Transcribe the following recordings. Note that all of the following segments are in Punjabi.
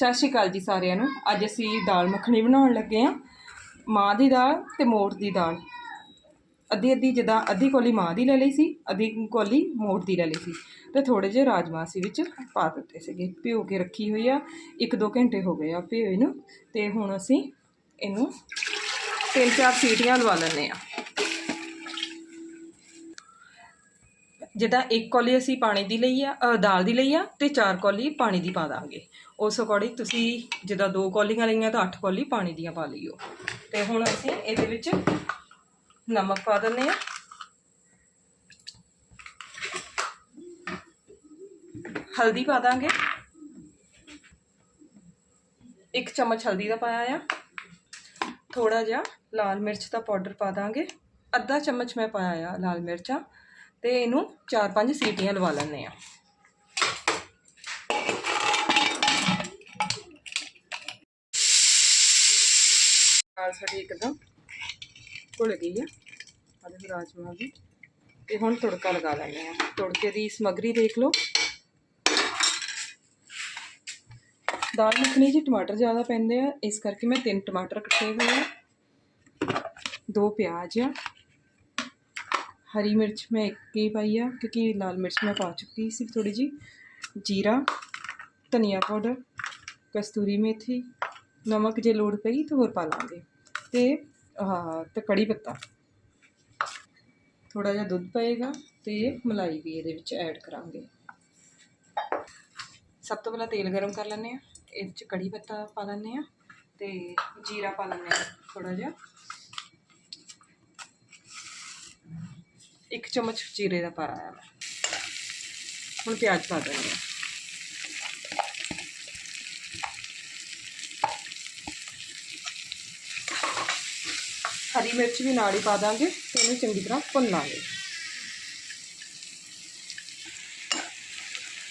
ਸਤਿ ਸ਼੍ਰੀ ਅਕਾਲ ਜੀ ਸਾਰਿਆਂ ਨੂੰ। ਅੱਜ ਅਸੀਂ ਦਾਲ ਮੱਖਣੀ ਬਣਾਉਣ ਲੱਗੇ ਹਾਂ, ਮਾਂ ਦੀ ਦਾਲ ਤੇ ਮੋਠ ਦੀ ਦਾਲ। ਅੱਧੀ ਅੱਧੀ ਜਿੱਦਾਂ ਅੱਧੀ ਕੋਲੀ ਮਾਂ ਦੀ ਲੈ ਲਈ ਸੀ, ਅੱਧੀ ਕੋਲੀ ਮੋਠ ਦੀ ਲੈ ਲਈ ਸੀ ਤੇ ਥੋੜੇ ਜਿਹੇ ਰਾਜਮਾ ਸੀ ਵਿੱਚ ਪਾ ਦਿੱਤੇ ਸੀਗੇ। ਭਿਓ ਕੇ ਰੱਖੀ ਹੋਈ ਆ, ਇੱਕ ਦੋ ਘੰਟੇ ਹੋ ਗਏ ਆ ਭਿਓਏ ਨੂੰ ਤੇ ਹੁਣ ਅਸੀਂ ਇਹਨੂੰ ਤਿੰਨ ਚਾਰ ਸੀਟੀਆਂ ਲਵਾ ਲੈਂਦੇ ਆ ਜਿੱਦਾਂ ਇੱਕ ਕੌਲੀ ਅਸੀਂ ਪਾਣੀ ਦੀ ਲਈ ਆ ਅ, ਦਾਲ ਦੀ ਲਈ ਆ ਤੇ ਚਾਰ ਕੌਲੀ ਪਾਣੀ ਦੀ ਪਾ ਦਾਂਗੇ। ਉਸ ਅਕੋਰਡਿੰਗ ਤੁਸੀਂ ਜਿੱਦਾਂ ਦੋ ਕੌਲੀਆਂ ਲਈਆਂ ਤਾਂ ਅੱਠ ਕੌਲੀ ਪਾਣੀ ਦੀਆਂ ਪਾ ਲਈਓ। ਤੇ ਹੁਣ ਅਸੀਂ ਇਹਦੇ ਵਿੱਚ ਨਮਕ ਪਾ ਦਿੰਦੇ ਆ ਹਲਦੀ ਪਾ ਦਾਂਗੇ। ਇੱਕ ਚਮਚ ਹਲਦੀ ਦਾ ਪਾਇਆ ਆ। ਥੋੜਾ ਜਿਹਾ ਲਾਲ ਮਿਰਚ ਦਾ ਪਾਊਡਰ ਪਾ ਦਾਂਗੇ। ਅੱਧਾ ਚਮਚ ਮੈਂ ਪਾਇਆ ਆ ਲਾਲ ਮਿਰਚਾਂ। ਤੇ ਇਹਨੂੰ 4-5 ਸੀਟੀਆਂ ਲਵਾ ਲੈਣੇ ਆ ਦਾਲ ਸਾਡੀ ਇੱਕਦਮ ਘੁਲ ਗਈ ਆ ਆਦੇ ਰਾਜਮਾ ਵੀ ਤੇ ਹੁਣ ਤੜਕਾ ਲਗਾ ਲੈਣੇ ਆ ਤੜਕੇ ਦੀ ਸਮਗਰੀ ਦੇਖ ਲਓ। ਦਾਲ ਮੱਖਣੀ 'ਚ ਟਮਾਟਰ ਜ਼ਿਆਦਾ ਪੈਂਦੇ ਆ, ਇਸ ਕਰਕੇ ਮੈਂ ਤਿੰਨ ਟਮਾਟਰ ਕੱਟੇ ਹੋਏ ਆ। ਦੋ ਪਿਆਜ਼ ਆ। ਹਰੀ ਮਿਰਚ ਮੈਂ ਇੱਕ ਹੀ ਪਾਈ ਆ, ਕਿਉਂਕਿ ਲਾਲ ਮਿਰਚ ਮੈਂ ਪਾ ਚੁੱਕੀ ਸੀ ਥੋੜੀ ਜੀ ਜੀਰਾ, ਧਨੀਆ ਪਾਊਡਰ, ਕਸਤੂਰੀ ਮੇਥੀ, ਨਮਕ ਜੇ ਲੋੜ ਪਈ ਤਾਂ ਹੋਰ ਪਾ ਲਾਂਗੇ। ਤੇ, ਆਹ, ਤੇ ਕੜੀ ਪੱਤਾ। ਥੋੜਾ ਜਿਹਾ ਦੁੱਧ ਪਏਗਾ ਤੇ ਮਲਾਈ ਵੀ ਇਹਦੇ ਵਿੱਚ ਐਡ ਕਰਾਂਗੇ। ਸਭ ਤੋਂ ਪਹਿਲਾਂ ਤੇਲ ਗਰਮ ਕਰ ਲੈਂਦੇ ਆ ਇਹਦੇ ਚ ਕੜੀ ਪੱਤਾ ਪਾ ਲੈਂਦੇ ਆ ਤੇ ਜੀਰਾ ਪਾ ਲੈਂਦੇ ਆ ਥੋੜਾ ਜਿਹਾ। ਇੱਕ ਚਮਚ ਜੀਰੇ ਦਾ ਪਾਇਆ ਆ ਮੈਂ ਹੁਣ ਪਿਆਜ਼ ਪਾ ਦਿੰਦੇ ਹਾਂ ਹਰੀ ਮਿਰਚ ਵੀ ਨਾਲ ਹੀ ਪਾ ਦਾਂਗੇ ਤੇ ਇਹਨੂੰ ਚੰਗੀ ਤਰ੍ਹਾਂ ਭੁੰਨ ਲਾਂਗੇ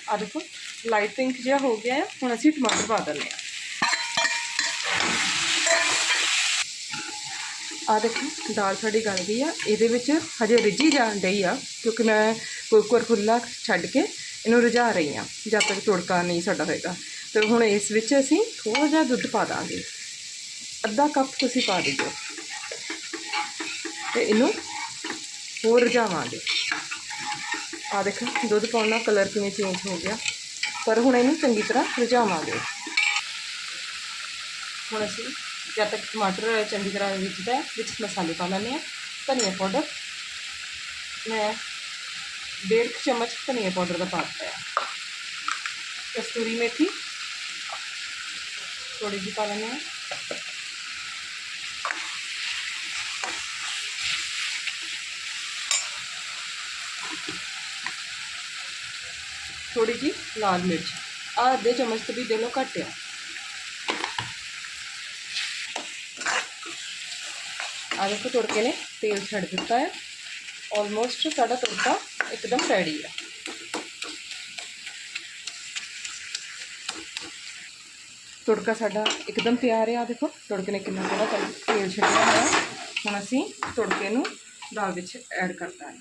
ਆ ਦੇਖੋ ਲਾਈਟ ਪਿੰਕ ਜਿਹਾ ਹੋ ਗਿਆ ਹੈ ਹੁਣ ਅਸੀਂ ਟਮਾਟਰ ਪਾ ਦਿੰਦੇ ਹਾਂ ਆ ਦੇਖੋ, ਦਾਲ ਸਾਡੀ ਗਲ ਗਈ ਆ। ਇਹਦੇ ਵਿੱਚ ਹਜੇ ਰਿੱਝੀ ਜਾਣ ਡਈ ਆ, ਕਿਉਂਕਿ ਮੈਂ ਕੁੱਕਰ ਖੁੱਲਾ ਛੱਡ ਕੇ ਇਹਨੂੰ ਰਿਝਾ ਰਹੀ ਆ, ਜਦ ਤੱਕ ਤੁੜਕਾ ਨਹੀਂ ਸਾਡਾ ਹੋਏਗਾ। ਤੇ ਹੁਣ ਇਸ ਵਿੱਚ ਅਸੀਂ ਥੋੜਾ ਜਿਹਾ ਦੁੱਧ ਪਾ ਦਾਂਗੇ। ਅੱਧਾ ਕੱਪ ਤੁਸੀਂ ਪਾ ਦਿਓ। ਤੇ ਇਹਨੂੰ ਹੋਰ ਰਝਾਵਾਂਗੇ। ਆ ਦੇਖੋ, ਦੁੱਧ ਪਾਉਣ ਨਾਲ ਕਲਰ ਕਿਵੇਂ ਚੇਂਜ ਹੋ ਗਿਆ। ਪਰ ਹੁਣ ਇਹਨੂੰ ਚੰਗੀ ਤਰ੍ਹਾਂ ਰਝਾਵਾਂਗੇ। ਹੁਣ ਅਸੀਂ ਜਦ ਤੱਕ ਟਮਾਟਰ ਚੰਗੀ ਤਰ੍ਹਾਂ ਰਿੱਝਦਾ ਹੈ ਵਿੱਚ ਮਸਾਲੇ ਪਾ ਲੈਂਦੇ ਹਾਂ ਧਨੀਆ ਪਾਊਡਰ ਮੈਂ ਡੇਢ ਕੁ ਚਮਚ ਧਨੀਆ ਪਾਊਡਰ ਦਾ ਪਾ ਦਿੱਤਾ ਹੈ ਕਸਤੂਰੀ ਮੇਥੀ ਥੋੜੀ ਜਿਹੀ ਪਾ ਲੈਂਦੇ ਹਾਂ ਥੋੜੀ ਜਿਹੀ ਲਾਲ ਮਿਰਚ ਆਹ ਅੱਧੇ ਚਮਚ ਤੋਂ ਵੀ ਦੇ ਲਓ ਘੱਟ ਆ ਦੇਖੋ ਤੜਕੇ ਨੇ ਤੇਲ ਛੱਡ ਦਿੱਤਾ ਹੈ ਆਲਮੋਸਟ ਸਾਡਾ ਤੜਕਾ ਇੱਕਦਮ ਰੈਡੀ ਆ ਤੁੜਕਾ ਸਾਡਾ ਇੱਕਦਮ ਤਿਆਰ ਹੈ ਆ ਦੇਖੋ ਤੁੜਕੇ ਨੇ ਕਿੰਨਾ ਸਾਰਾ ਤੇਲ ਛੱਡਿਆ ਹੋਇਆ ਹੁਣ ਅਸੀਂ ਤੁੜਕੇ ਨੂੰ ਦਾਲ ਵਿੱਚ ਐਡ ਕਰਤਾ ਹੈ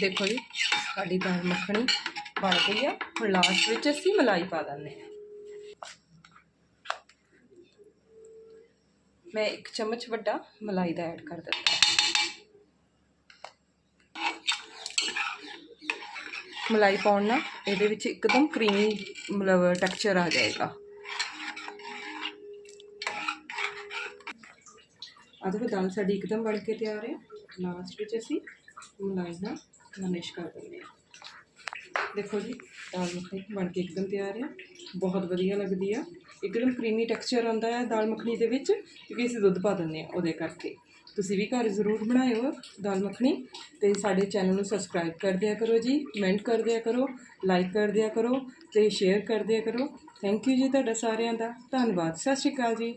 ਦੇਖੋ ਜੀ, ਸਾਡੀ ਦਾਲ ਮੱਖਣੀ ਬਣ ਗਈ ਆ। ਹੁਣ ਲਾਸਟ ਵਿੱਚ ਅਸੀਂ ਮਲਾਈ ਪਾ ਦਿੰਦੇ ਹਾਂ। ਮੈਂ ਇੱਕ ਚਮਚ ਵੱਡਾ ਮਲਾਈ ਦਾ ਐਡ ਕਰ ਦਿੱਤਾ ਮਲਾਈ ਪਾਉਣ ਨਾਲ ਇਹਦੇ ਵਿੱਚ ਇੱਕਦਮ ਕਰੀਮੀ ਮਤਲਬ ਟੈਕਸਚਰ ਆ ਜਾਏਗਾ। ਆ ਦੇਖੋ, ਦਾਲ ਸਾਡੀ ਇੱਕਦਮ ਬਣ ਕੇ ਤਿਆਰ ਹੈ। ਲਾਸਟ ਵਿੱਚ ਅਸੀਂ ਮਲਾਈ ਨਾਲ ਗਾਰਨਿਸ਼ ਕਰ ਦਿੰਦੇ ਹਾਂ ਦੇਖੋ ਜੀ, ਦਾਲ ਮੱਖਣੀ ਬਣ ਕੇ ਇੱਕਦਮ ਤਿਆਰ ਆ। ਬਹੁਤ ਵਧੀਆ ਲੱਗਦੀ ਆ। ਇੱਕਦਮ ਕਰੀਮੀ ਟੈਕਸਚਰ ਆਉਂਦਾ ਹੈ ਦਾਲ ਮੱਖਣੀ ਦੇ ਵਿੱਚ, ਕਿਉਂਕਿ ਅਸੀਂ ਦੁੱਧ ਪਾ ਦਿੰਦੇ ਆ ਉਹਦੇ ਕਰਕੇ। ਤੁਸੀਂ ਵੀ ਘਰ ਜ਼ਰੂਰ ਬਣਾਇਓ ਦਾਲ ਮੱਖਣੀ ਤੇ ਸਾਡੇ ਚੈਨਲ ਨੂੰ ਸਬਸਕ੍ਰਾਈਬ ਕਰ ਦਿਆ ਕਰੋ ਜੀ ਕਮੈਂਟ ਕਰ ਦਿਆ ਕਰੋ ਲਾਈਕ ਕਰ ਦਿਆ ਕਰੋ ਤੇ ਸ਼ੇਅਰ ਕਰ ਦਿਆ ਕਰੋ। ਥੈਂਕ ਯੂ ਜੀ ਤੁਹਾਡਾ ਸਾਰਿਆਂ ਦਾ। ਧੰਨਵਾਦ। ਸਤਿ ਸ਼੍ਰੀ ਅਕਾਲ ਜੀ।